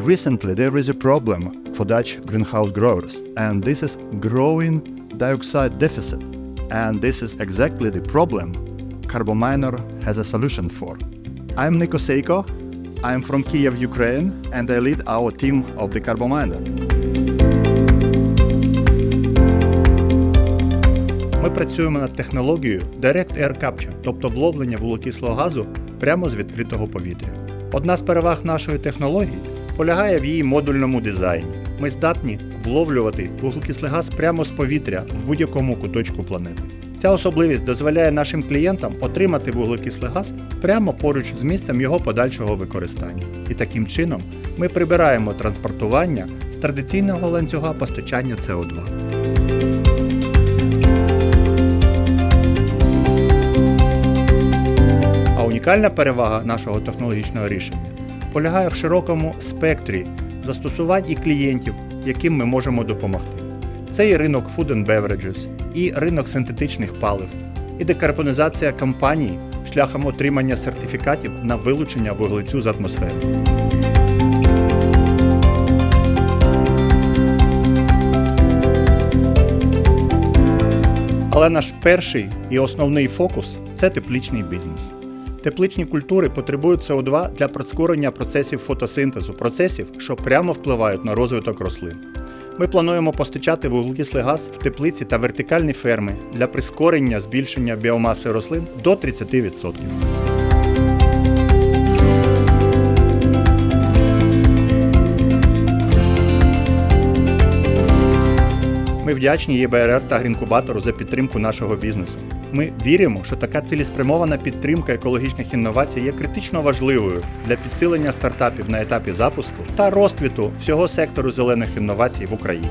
Recently, there is a problem for Dutch greenhouse growers, and this is growing dioxide deficit. And this is exactly the problem Carbominer has a solution for. I'm Niko Seiko. I'm from Kiev, Ukraine, and I lead our team of the Carbominer. Ми працюємо над технологією Direct Air Capture, тобто вловлення вуглекислого газу прямо з відкритого повітря. Одна з переваг нашої технології полягає в її модульному дизайні. Ми здатні вловлювати вуглекислий прямо з повітря в будь-якому куточку планети. Ця особливість дозволяє нашим клієнтам отримати вуглекислий газ прямо поруч з місцем його подальшого використання. І таким чином ми прибираємо транспортування з традиційного ланцюга постачання СО2. А унікальна перевага нашого технологічного рішення полягає в широкому спектрі застосувань і клієнтів, яким ми можемо допомогти. Це і ринок food and beverages, і ринок синтетичних палив, і декарбонізація компаній шляхом отримання сертифікатів на вилучення вуглецю з атмосфери. Але наш перший і основний фокус це тепличний бізнес. Тепличні культури потребують СО2 для прискорення процесів фотосинтезу, процесів, що прямо впливають на розвиток рослин. Ми плануємо постачати вуглекислий газ в теплиці та вертикальні ферми для прискорення збільшення біомаси рослин до 30%. Ми вдячні ЄБРР та Грінкубатору за підтримку нашого бізнесу. Ми віримо, що така цілеспрямована підтримка екологічних інновацій є критично важливою для підсилення стартапів на етапі запуску та розквіту всього сектору зелених інновацій в Україні.